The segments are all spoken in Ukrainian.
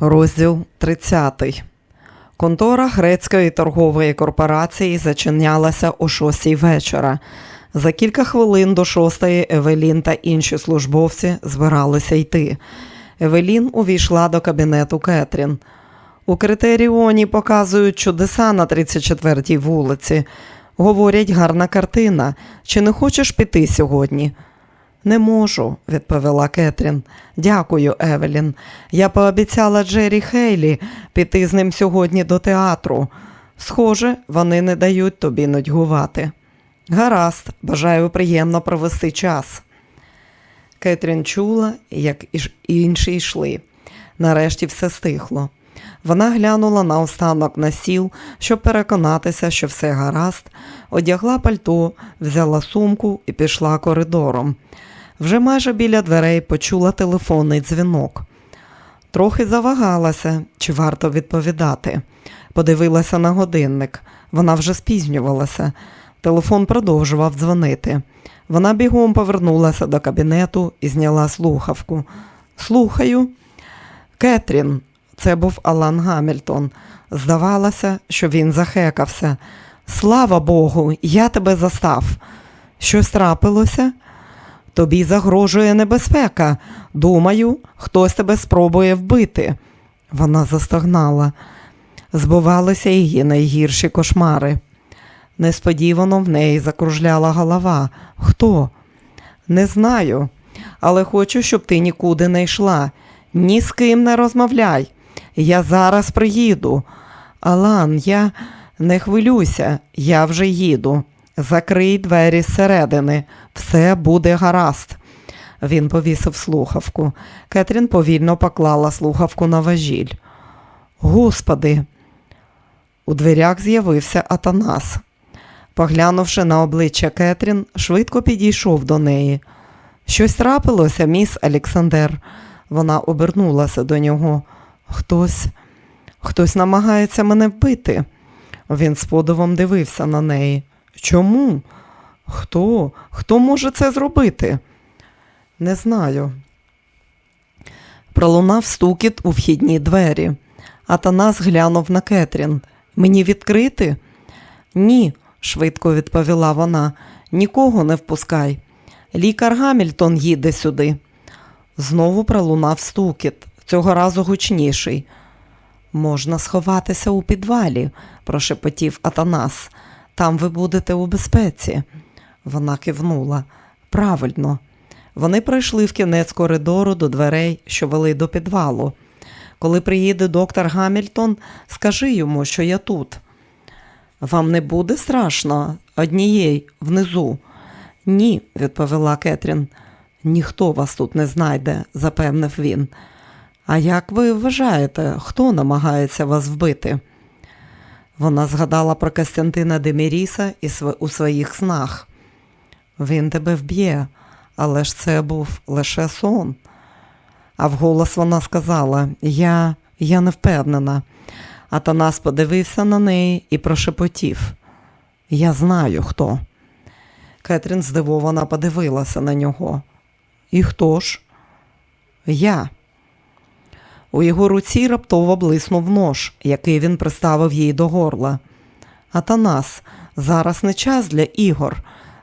Розділ 30. Контора грецької торгової корпорації зачинялася о 6 вечора. За кілька хвилин до шостої Евелін та інші службовці збиралися йти. Евелін увійшла до кабінету Кетрін. У критеріоні показують чудеса на 34-й вулиці. Говорять, гарна картина. Чи не хочеш піти сьогодні? Не можу, відповіла Кетрін. Дякую, Евелін. Я пообіцяла Джері Хейлі піти з ним сьогодні до театру. Схоже, вони не дають тобі нудьгувати. Гаразд, бажаю приємно провести час. Кетрін чула, як інші йшли. Нарешті все стихло. Вона глянула на останок на сіл, щоб переконатися, що все гаразд, одягла пальто, взяла сумку і пішла коридором. Вже майже біля дверей почула телефонний дзвінок. Трохи завагалася, чи варто відповідати. Подивилася на годинник. Вона вже спізнювалася. Телефон продовжував дзвонити. Вона бігом повернулася до кабінету і зняла слухавку. Слухаю. Кетрін, це був Алан Гамільтон. Здавалося, що він захекався. Слава Богу, я тебе застав. Щось трапилося? Тобі загрожує небезпека. Думаю, хтось тебе спробує вбити. Вона застогнала. Збувалися її найгірші кошмари. Несподівано в неї закружляла голова. Хто? Не знаю, але хочу, щоб ти нікуди не йшла. Ні з ким не розмовляй. Я зараз приїду. Алан, я не хвилюйся, я вже їду. Закрий двері зсередини, все буде гаразд. Він повісив слухавку. Кетрін повільно поклала слухавку на важіль. Господи. У дверях з'явився Атанас. Поглянувши на обличчя Кетрін, швидко підійшов до неї. Щось трапилося, міс Олександр. Вона обернулася до нього. Хтось, хтось намагається мене вбити. Він з подивом дивився на неї. Чому? Хто? Хто може це зробити? Не знаю. Пролунав стукіт у вхідні двері. Атанас глянув на Кетрін. Мені відкрити? Ні, швидко відповіла вона. Нікого не впускай. Лікар Гамільтон їде сюди. Знову пролунав стукіт, цього разу гучніший. Можна сховатися у підвалі, прошепотів Атанас. Там ви будете у безпеці. Вона кивнула. Правильно. Вони пройшли в кінець коридору до дверей, що вели до підвалу. Коли приїде доктор Гамільтон, скажи йому, що я тут. Вам не буде страшно однієї внизу? Ні, відповіла Кетрін. Ніхто вас тут не знайде, запевнив він. А як ви вважаєте, хто намагається вас вбити? Вона згадала про Костянтина Деміріса у своїх снах. Він тебе вб'є, але ж це був лише сон. А вголос вона сказала: Я, я не впевнена. Атанас подивився на неї і прошепотів. Я знаю хто. Кетрін здивовано подивилася на нього. І хто ж? Я. У його руці раптово блиснув нож, який він приставив їй до горла. Атанас, зараз не час для ігор.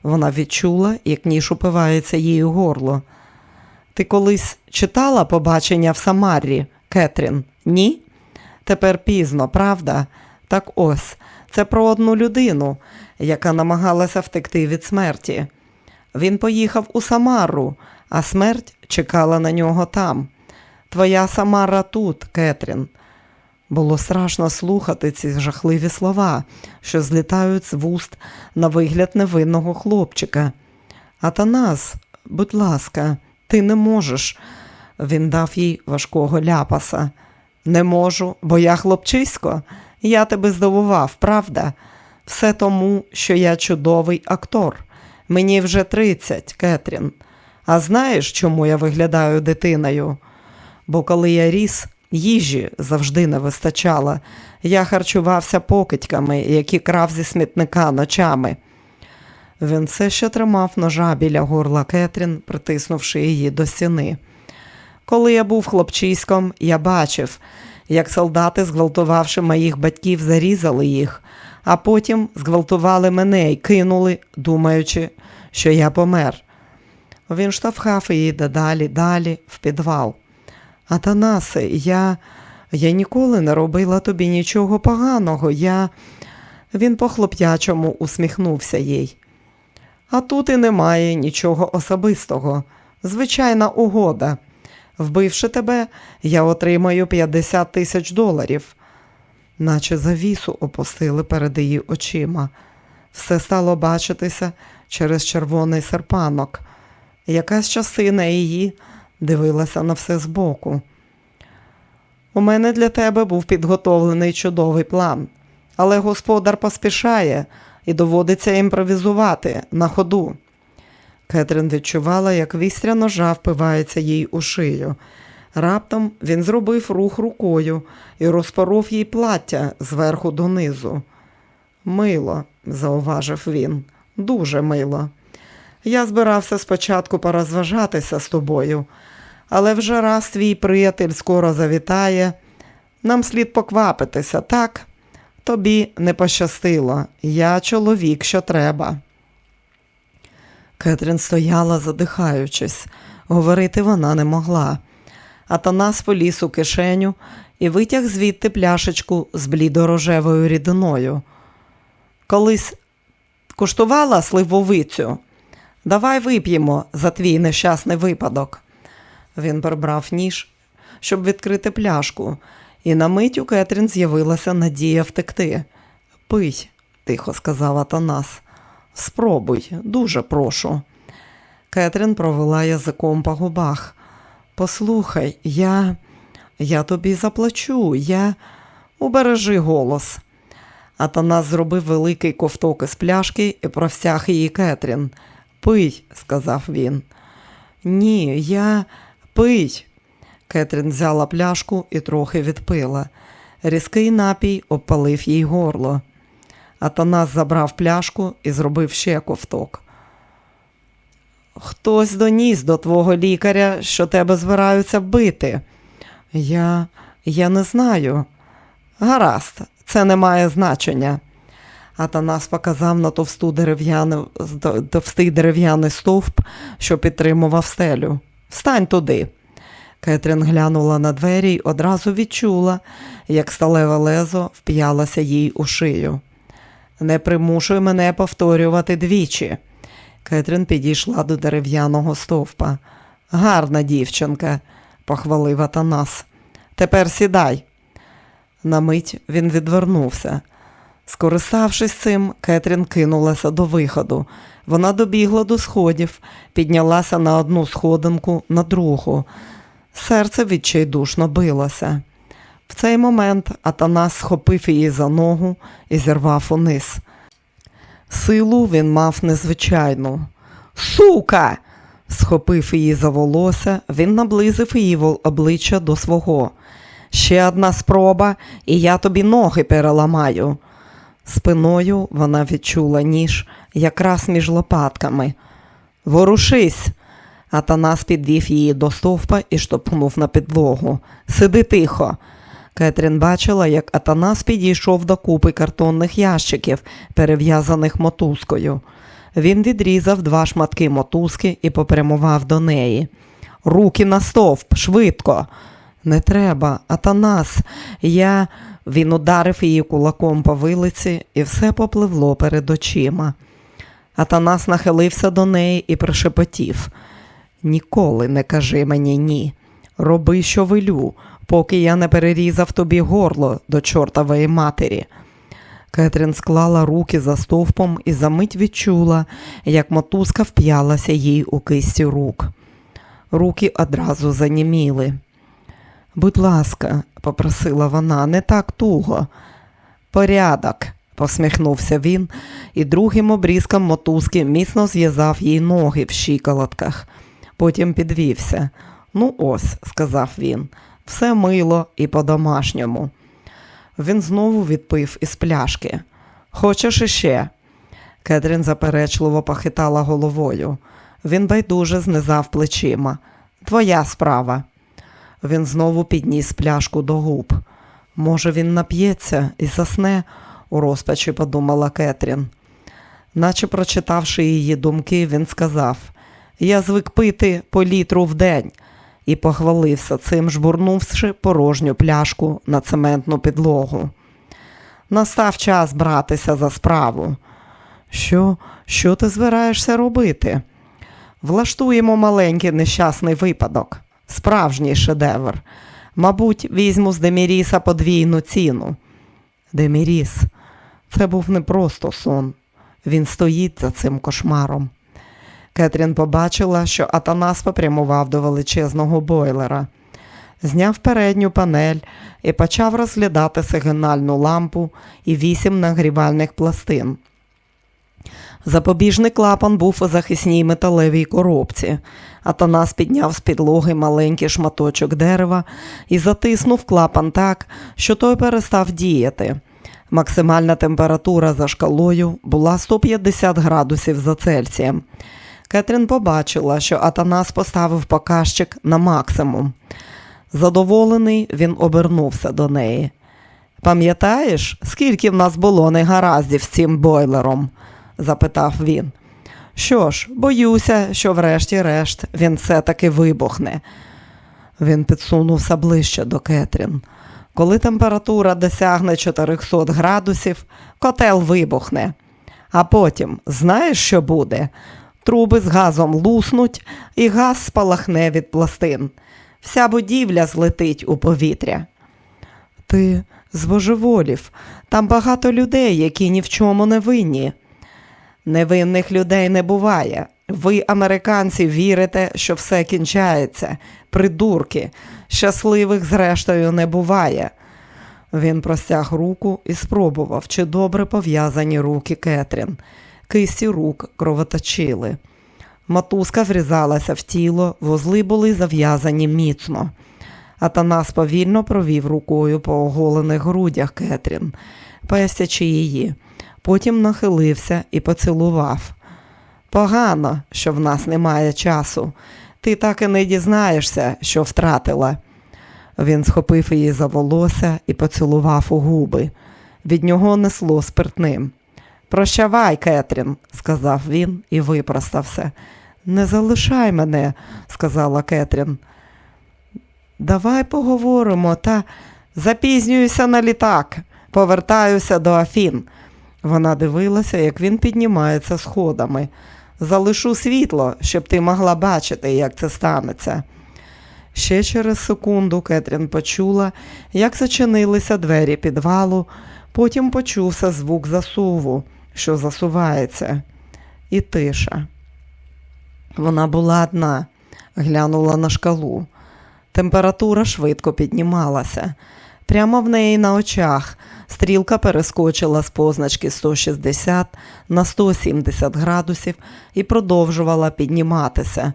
Вона відчула, як ніж упивається їй у горло. Ти колись читала побачення в Самарі, Кетрін? Ні? Тепер пізно, правда? Так ось, це про одну людину, яка намагалася втекти від смерті. Він поїхав у Самару, а смерть чекала на нього там. Твоя Самара тут, Кетрін. Було страшно слухати ці жахливі слова, що злітають з вуст на вигляд невинного хлопчика. Атанас, будь ласка, ти не можеш. Він дав їй важкого ляпаса. Не можу, бо я хлопчисько. Я тебе здивував, правда? Все тому, що я чудовий актор. Мені вже 30, Кетрін. А знаєш, чому я виглядаю дитиною? Бо коли я ріс, їжі завжди не вистачало. Я харчувався покидьками, які крав зі смітника ночами. Він все ще тримав ножа біля горла Кетрін, притиснувши її до стіни. Коли я був хлопчиськом, я бачив, як солдати, зґвалтувавши моїх батьків, зарізали їх, а потім зґвалтували мене і кинули, думаючи, що я помер. Він штовхав її дедалі, далі, в підвал. Атанасе, я, я ніколи не робила тобі нічого поганого. Я. Він по хлоп'ячому усміхнувся їй. А тут і немає нічого особистого. Звичайна угода. Вбивши тебе, я отримаю 50 тисяч доларів. Наче завісу опустили перед її очима. Все стало бачитися через червоний серпанок. Якась часина її дивилася на все збоку. У мене для тебе був підготовлений чудовий план, але господар поспішає і доводиться імпровізувати на ходу. Кетрін відчувала, як вістря ножа впивається їй у шию. Раптом він зробив рух рукою і розпоров їй плаття зверху донизу. Мило, зауважив він, дуже мило. Я збирався спочатку порозважатися з тобою, але вже раз твій приятель скоро завітає. Нам слід поквапитися, так? Тобі не пощастило. Я чоловік, що треба. Кетрін стояла, задихаючись. Говорити вона не могла. Атанас поліз у кишеню і витяг звідти пляшечку з блідорожевою рідиною. Колись куштувала сливовицю. Давай вип'ємо за твій нещасний випадок. Він прибрав ніж, щоб відкрити пляшку, і на мить у Кетрін з'явилася надія втекти. Пий, тихо сказав Атанас. Спробуй, дуже прошу. Кетрін провела язиком по губах. Послухай, я я тобі заплачу, я убережи голос. Атанас зробив великий ковток із пляшки і провсяг її Кетрін. Пий, сказав він. Ні, я пий. Кетрін взяла пляшку і трохи відпила. Різкий напій обпалив їй горло. Атанас забрав пляшку і зробив ще ковток. Хтось доніс до твого лікаря, що тебе збираються бити. Я я не знаю. Гаразд, це не має значення. Атанас показав на товсту дерев'яну, товстий дерев'яний стовп, що підтримував стелю. Встань туди. Кетрін глянула на двері й одразу відчула, як сталеве лезо вп'ялося їй у шию. Не примушуй мене повторювати двічі. Кетрін підійшла до дерев'яного стовпа. Гарна дівчинка, похвалив Атанас. Тепер сідай. На мить він відвернувся. Скориставшись цим, Кетрін кинулася до виходу. Вона добігла до сходів, піднялася на одну сходинку, на другу. Серце відчайдушно билося. В цей момент Атанас схопив її за ногу і зірвав униз. Силу він мав незвичайну. Сука! схопив її за волосся, він наблизив її обличчя до свого. Ще одна спроба, і я тобі ноги переламаю. Спиною вона відчула ніж якраз між лопатками. Ворушись. Атанас підвів її до стовпа і штовхнув на підлогу. Сиди тихо. Кетрін бачила, як Атанас підійшов до купи картонних ящиків, перев'язаних мотузкою. Він відрізав два шматки мотузки і попрямував до неї. Руки на стовп, швидко. Не треба, Атанас, я. Він ударив її кулаком по вилиці, і все попливло перед очима. Атанас нахилився до неї і прошепотів Ніколи не кажи мені ні. Роби, що велю, поки я не перерізав тобі горло до чортової матері. Кетрін склала руки за стовпом і за мить відчула, як мотузка вп'ялася їй у кисті рук. Руки одразу заніміли. Будь ласка, попросила вона, не так туго. Порядок, посміхнувся він і другим обрізком мотузки міцно зв'язав їй ноги в щиколотках. Потім підвівся. Ну, ось, сказав він, все мило і по-домашньому. Він знову відпив із пляшки. Хочеш іще? Кетрін заперечливо похитала головою. Він байдуже знизав плечима. Твоя справа. Він знову підніс пляшку до губ. Може, він нап'ється і засне, у розпачі подумала Кетрін. Наче прочитавши її думки, він сказав Я звик пити по літру в день і похвалився цим, жбурнувши порожню пляшку на цементну підлогу. Настав час братися за справу. Що, що ти збираєшся робити? Влаштуємо маленький нещасний випадок, справжній шедевр. Мабуть, візьму з Деміріса подвійну ціну. Деміріс, це був не просто сон. Він стоїть за цим кошмаром. Кетрін побачила, що Атанас попрямував до величезного бойлера, зняв передню панель і почав розглядати сигнальну лампу і вісім нагрівальних пластин. Запобіжний клапан був у захисній металевій коробці. Атанас підняв з підлоги маленький шматочок дерева і затиснув клапан так, що той перестав діяти. Максимальна температура за шкалою була 150 градусів за Цельсієм. Кетрін побачила, що Атанас поставив показчик на максимум. Задоволений, він обернувся до неї. Пам'ятаєш, скільки в нас було негараздів з цим бойлером? запитав він. Що ж, боюся, що врешті-решт він все-таки вибухне. Він підсунувся ближче до Кетрін. Коли температура досягне 400 градусів, котел вибухне. А потім, знаєш, що буде? Труби з газом луснуть, і газ спалахне від пластин. Вся будівля злетить у повітря. Ти збожеволів, там багато людей, які ні в чому не винні. Невинних людей не буває. Ви, американці, вірите, що все кінчається. Придурки, щасливих, зрештою, не буває. Він простяг руку і спробував, чи добре пов'язані руки Кетрін. Кисті рук кровоточили. Матузка врізалася в тіло, вузли були зав'язані міцно. Атанас повільно провів рукою по оголених грудях Кетрін, пестячи її. Потім нахилився і поцілував. Погано, що в нас немає часу. Ти так і не дізнаєшся, що втратила. Він схопив її за волосся і поцілував у губи. Від нього несло спиртним. Прощавай, Кетрін, сказав він і випростався. Не залишай мене, сказала Кетрін. Давай поговоримо та запізнююся на літак, повертаюся до Афін. Вона дивилася, як він піднімається сходами. Залишу світло, щоб ти могла бачити, як це станеться. Ще через секунду Кетрін почула, як зачинилися двері підвалу, потім почувся звук засуву, що засувається, і тиша. Вона була одна, глянула на шкалу. Температура швидко піднімалася. Прямо в неї на очах стрілка перескочила з позначки 160 на 170 градусів і продовжувала підніматися.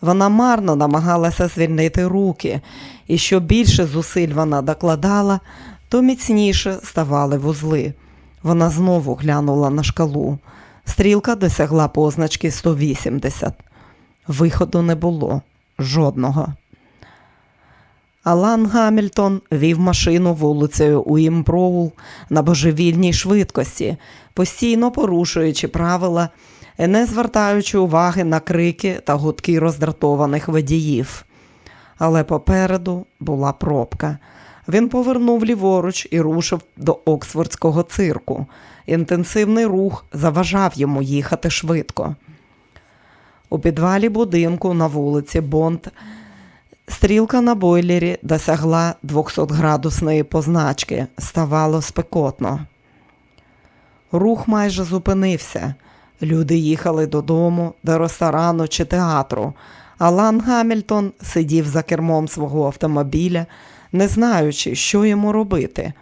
Вона марно намагалася звільнити руки, і що більше зусиль вона докладала, то міцніше ставали вузли. Вона знову глянула на шкалу. Стрілка досягла позначки 180. Виходу не було жодного. Алан Гамільтон вів машину вулицею Уімброул на божевільній швидкості, постійно порушуючи правила не звертаючи уваги на крики та гудки роздратованих водіїв. Але попереду була пробка. Він повернув ліворуч і рушив до Оксфордського цирку. Інтенсивний рух заважав йому їхати швидко. У підвалі будинку на вулиці Бонд стрілка на бойлері досягла 200-градусної позначки. Ставало спекотно. Рух майже зупинився. Люди їхали додому, до ресторану чи театру. Алан Гамільтон сидів за кермом свого автомобіля, не знаючи, що йому робити.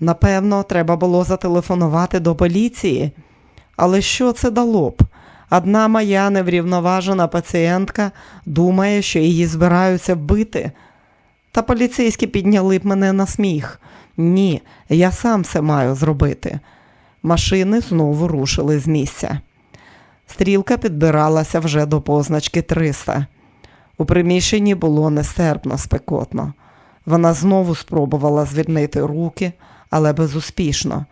Напевно, треба було зателефонувати до поліції, але що це дало б? Одна моя неврівноважена пацієнтка думає, що її збираються вбити. Та поліцейські підняли б мене на сміх. Ні, я сам це маю зробити. Машини знову рушили з місця. Стрілка підбиралася вже до позначки 300. У приміщенні було нестерпно спекотно. Вона знову спробувала звільнити руки, але безуспішно.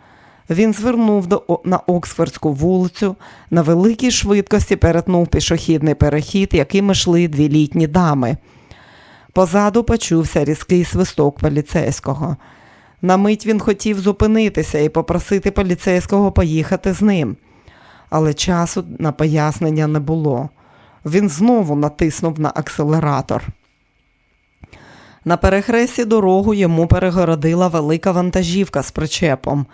Він звернув до, на Оксфордську вулицю, на великій швидкості перетнув пішохідний перехід, яким йшли дві літні дами. Позаду почувся різкий свисток поліцейського. На мить він хотів зупинитися і попросити поліцейського поїхати з ним, але часу на пояснення не було. Він знову натиснув на акселератор. На перехресті дорогу йому перегородила велика вантажівка з причепом.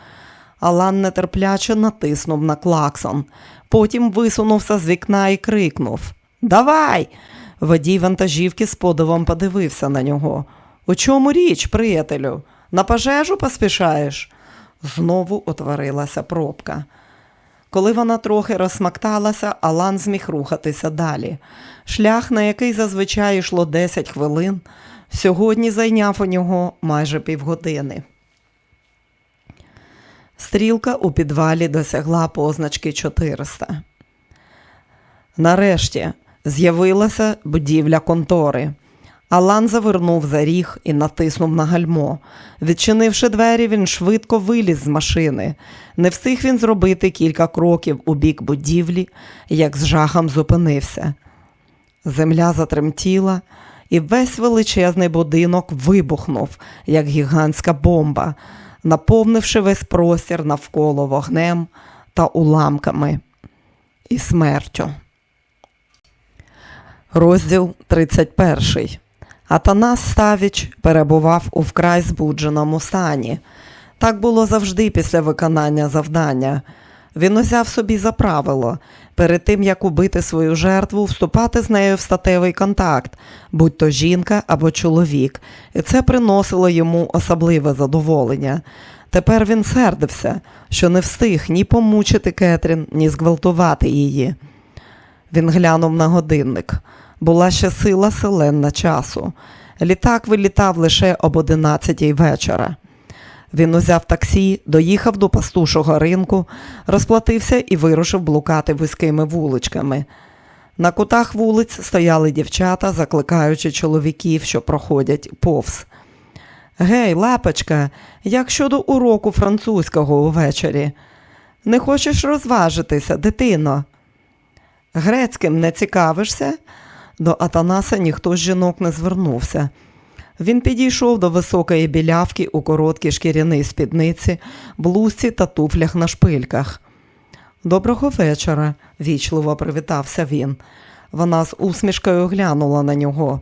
Алан нетерпляче натиснув на клаксон. Потім висунувся з вікна і крикнув Давай! Водій вантажівки з подивом подивився на нього. У чому річ, приятелю? На пожежу поспішаєш? Знову отворилася пробка. Коли вона трохи розсмакталася, Алан зміг рухатися далі. Шлях, на який зазвичай йшло 10 хвилин, сьогодні зайняв у нього майже півгодини. Стрілка у підвалі досягла позначки 400. Нарешті з'явилася будівля контори. Алан завернув за ріг і натиснув на гальмо. Відчинивши двері, він швидко виліз з машини. Не встиг він зробити кілька кроків у бік будівлі, як з жахом зупинився. Земля затремтіла, і весь величезний будинок вибухнув, як гігантська бомба, наповнивши весь простір навколо вогнем та уламками і смертю. Розділ 31. Атанас Ставіч перебував у вкрай збудженому стані. Так було завжди після виконання завдання. Він узяв собі за правило перед тим, як убити свою жертву, вступати з нею в статевий контакт, будь то жінка або чоловік, і це приносило йому особливе задоволення. Тепер він сердився, що не встиг ні помучити Кетрін, ні зґвалтувати її. Він глянув на годинник. Була ще сила селенна часу. Літак вилітав лише об 11 вечора. Він узяв таксі, доїхав до пастушого ринку, розплатився і вирушив блукати вузькими вуличками. На кутах вулиць стояли дівчата, закликаючи чоловіків, що проходять повз. Гей, лапочка, як щодо уроку французького увечері? Не хочеш розважитися, дитино? Грецьким не цікавишся? До Атанаса ніхто з жінок не звернувся. Він підійшов до високої білявки у короткій шкіряній спідниці, блузці та туфлях на шпильках. Доброго вечора, вічливо привітався він. Вона з усмішкою глянула на нього.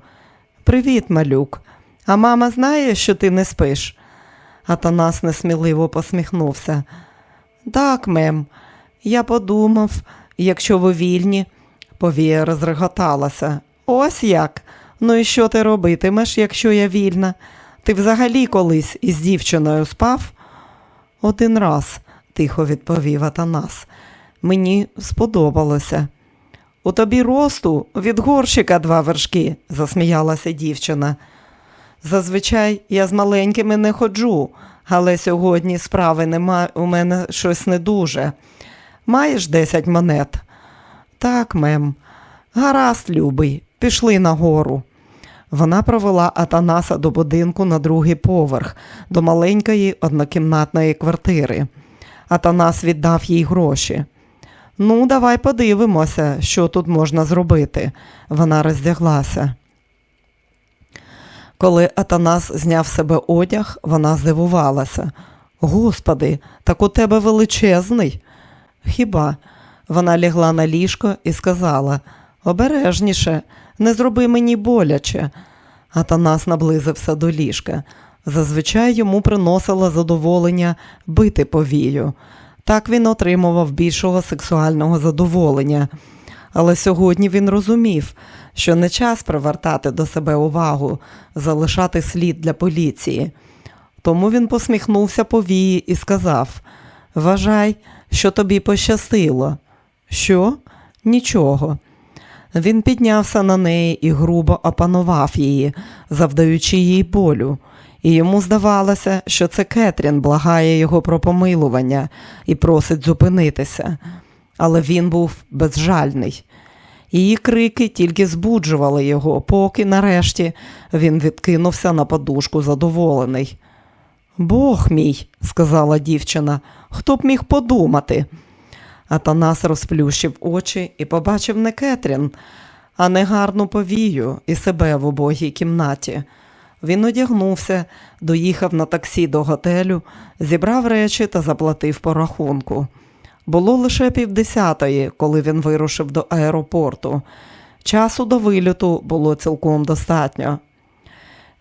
Привіт, малюк. А мама знає, що ти не спиш? Атанас несміливо посміхнувся. Так, мем, я подумав, якщо ви вільні, повія розреготалася. Ось як. Ну і що ти робитимеш, якщо я вільна? Ти взагалі колись із дівчиною спав? Один раз, тихо відповів Атанас. Мені сподобалося. У тобі росту від горщика два вершки, засміялася дівчина. Зазвичай я з маленькими не ходжу, але сьогодні справи нема, у мене щось не дуже. Маєш десять монет? Так, мем. Гаразд, любий, пішли нагору. Вона провела Атанаса до будинку на другий поверх, до маленької однокімнатної квартири. Атанас віддав їй гроші. Ну, давай подивимося, що тут можна зробити. Вона роздяглася. Коли Атанас зняв себе одяг, вона здивувалася. Господи, так у тебе величезний. Хіба? Вона лягла на ліжко і сказала обережніше, не зроби мені боляче. Атанас наблизився до ліжка. Зазвичай йому приносило задоволення бити повію. Так він отримував більшого сексуального задоволення. Але сьогодні він розумів, що не час привертати до себе увагу, залишати слід для поліції. Тому він посміхнувся повії і сказав: Вважай, що тобі пощастило. Що? Нічого. Він піднявся на неї і грубо опанував її, завдаючи їй болю, і йому здавалося, що це Кетрін благає його про помилування і просить зупинитися. Але він був безжальний. Її крики тільки збуджували його, поки нарешті він відкинувся на подушку задоволений. Бог мій, сказала дівчина, хто б міг подумати. Атанас розплющив очі і побачив не Кетрін, а негарну повію і себе в убогій кімнаті. Він одягнувся, доїхав на таксі до готелю, зібрав речі та заплатив по рахунку. Було лише півдесятої, коли він вирушив до аеропорту. Часу до виліту було цілком достатньо.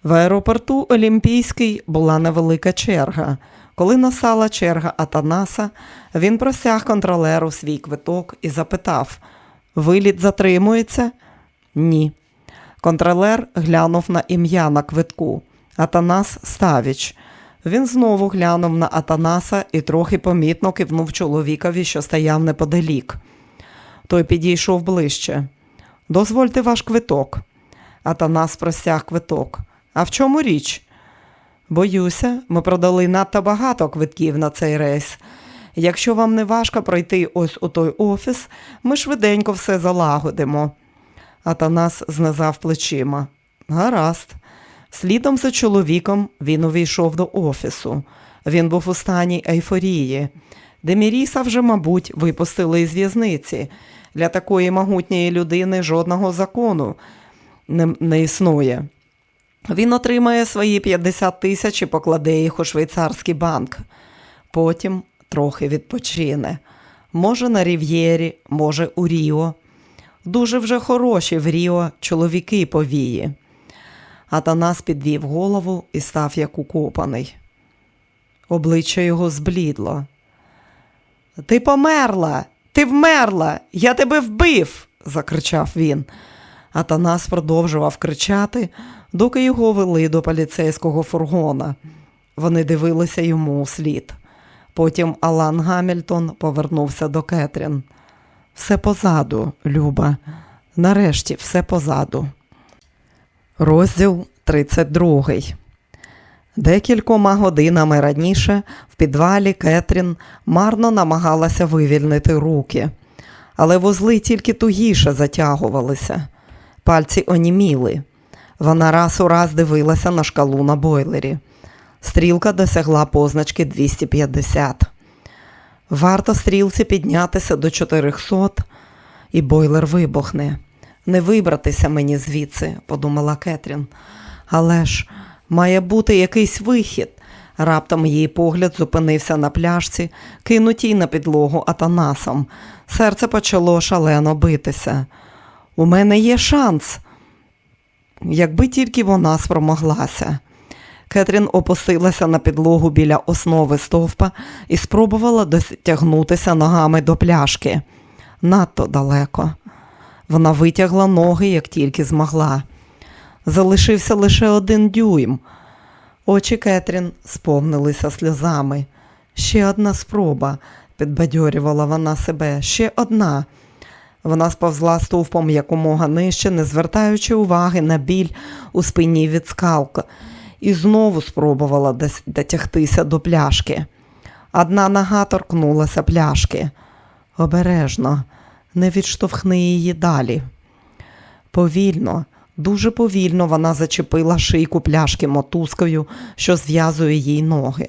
В аеропорту Олімпійський була невелика черга. Коли настала черга Атанаса, він просяг контролеру свій квиток і запитав: Виліт затримується? Ні. Контролер глянув на ім'я на квитку Атанас Ставіч. Він знову глянув на Атанаса і трохи помітно кивнув чоловікові, що стояв неподалік. Той підійшов ближче. Дозвольте ваш квиток. Атанас простяг квиток. А в чому річ? Боюся, ми продали надто багато квитків на цей рейс. Якщо вам не важко пройти ось у той офіс, ми швиденько все залагодимо. Атанас знизав плечима. Гаразд. Слідом за чоловіком він увійшов до офісу. Він був у стані ейфорії. Деміріса вже, мабуть, випустили із в'язниці. Для такої могутньої людини жодного закону не, не існує. Він отримає свої 50 тисяч і покладе їх у швейцарський банк. Потім трохи відпочине. Може, на Рів'єрі, може, у Ріо. Дуже вже хороші в Ріо чоловіки повії. Атанас підвів голову і став як укопаний. Обличчя його зблідло. Ти померла, ти вмерла, я тебе вбив, закричав він. Атанас продовжував кричати, доки його вели до поліцейського фургона. Вони дивилися йому у слід. Потім Алан Гамільтон повернувся до Кетрін. Все позаду, Люба. Нарешті все позаду. Розділ 32. Декількома годинами раніше в підвалі Кетрін марно намагалася вивільнити руки, але вузли тільки тугіше затягувалися. Пальці оніміли. Вона раз у раз дивилася на шкалу на бойлері. Стрілка досягла позначки 250. Варто стрілці піднятися до 400, і бойлер вибухне. Не вибратися мені звідси, подумала Кетрін. Але ж має бути якийсь вихід. Раптом її погляд зупинився на пляшці, кинутій на підлогу атанасом. Серце почало шалено битися. У мене є шанс, якби тільки вона спромоглася. Кетрін опустилася на підлогу біля основи стовпа і спробувала дотягнутися ногами до пляшки. Надто далеко. Вона витягла ноги, як тільки змогла. Залишився лише один дюйм. Очі Кетрін сповнилися сльозами. Ще одна спроба, підбадьорювала вона себе, ще одна. Вона сповзла стовпом якомога нижче, не звертаючи уваги на біль у спині від скалка, і знову спробувала дотягтися до пляшки. Одна нога торкнулася пляшки. Обережно, не відштовхни її далі. Повільно, дуже повільно вона зачепила шийку пляшки мотузкою, що зв'язує їй ноги.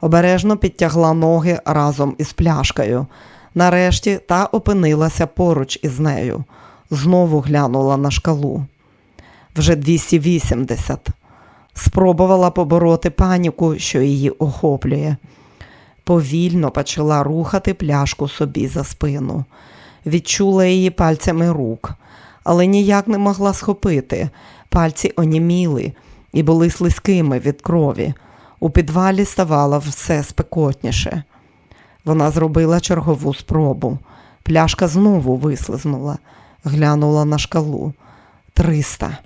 Обережно підтягла ноги разом із пляшкою. Нарешті та опинилася поруч із нею. Знову глянула на шкалу. Вже 280. Спробувала побороти паніку, що її охоплює. Повільно почала рухати пляшку собі за спину. Відчула її пальцями рук, але ніяк не могла схопити. Пальці оніміли і були слизькими від крові. У підвалі ставало все спекотніше. Вона зробила чергову спробу. Пляшка знову вислизнула, глянула на шкалу. Триста.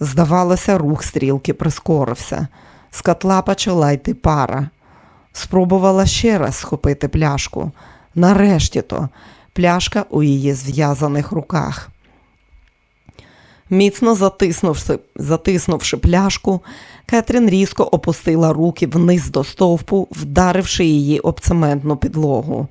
Здавалося, рух стрілки прискорився. З котла почала йти пара. Спробувала ще раз схопити пляшку. Нарешті то пляшка у її зв'язаних руках. Міцно затиснувши, затиснувши пляшку, Кетрін різко опустила руки вниз до стовпу, вдаривши її об цементну підлогу.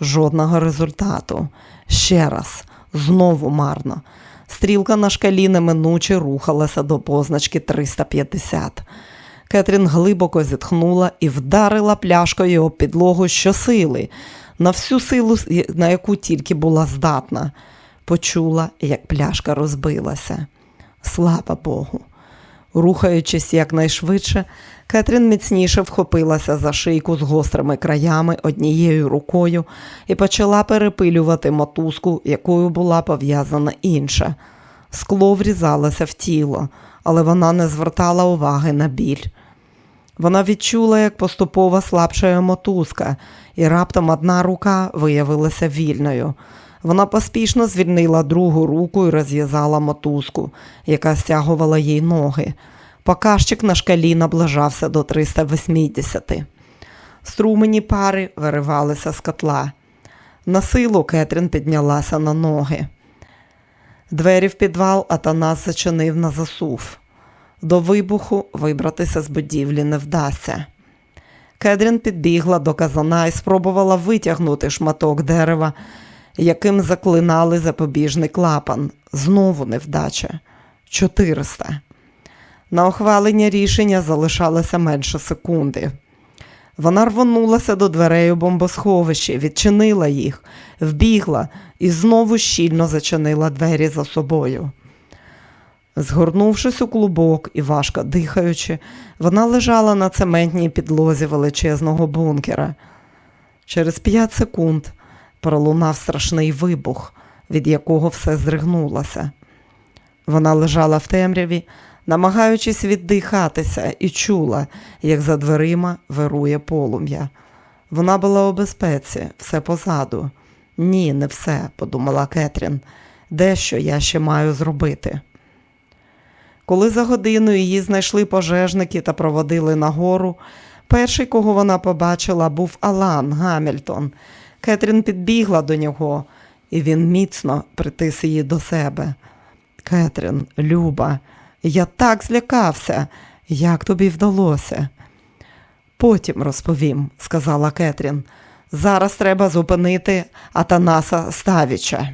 Жодного результату. Ще раз, Знову марно. Стрілка на шкалі неминуче рухалася до позначки 350. Кетрін глибоко зітхнула і вдарила пляшкою об підлогу щосили, на всю силу, на яку тільки була здатна. Почула, як пляшка розбилася. Слава Богу. Рухаючись якнайшвидше, Кетрін міцніше вхопилася за шийку з гострими краями однією рукою і почала перепилювати мотузку, якою була пов'язана інша. Скло врізалося в тіло, але вона не звертала уваги на біль. Вона відчула, як поступово слабшає мотузка, і раптом одна рука виявилася вільною. Вона поспішно звільнила другу руку і розв'язала мотузку, яка стягувала їй ноги. Показчик на шкалі наближався до 380. Струмені пари виривалися з котла. На силу Кетрін піднялася на ноги. Двері в підвал Атанас зачинив на засув. До вибуху вибратися з будівлі не вдасться. Кедрін підбігла до казана і спробувала витягнути шматок дерева, яким заклинали запобіжний клапан. Знову невдача. 400. На ухвалення рішення залишалося менше секунди. Вона рвонулася до дверей у бомбосховищі, відчинила їх, вбігла і знову щільно зачинила двері за собою. Згорнувшись у клубок і важко дихаючи, вона лежала на цементній підлозі величезного бункера. Через п'ять секунд пролунав страшний вибух, від якого все здригнулося. Вона лежала в темряві, намагаючись віддихатися, і чула, як за дверима вирує полум'я. Вона була у безпеці, все позаду. Ні, не все, подумала Кетрін. Дещо я ще маю зробити. Коли за годину її знайшли пожежники та проводили нагору, перший, кого вона побачила, був Алан Гамільтон. Кетрін підбігла до нього, і він міцно притис її до себе. Кетрін, Люба, я так злякався. Як тобі вдалося? Потім розповім, сказала Кетрін. Зараз треба зупинити Атанаса Ставіча.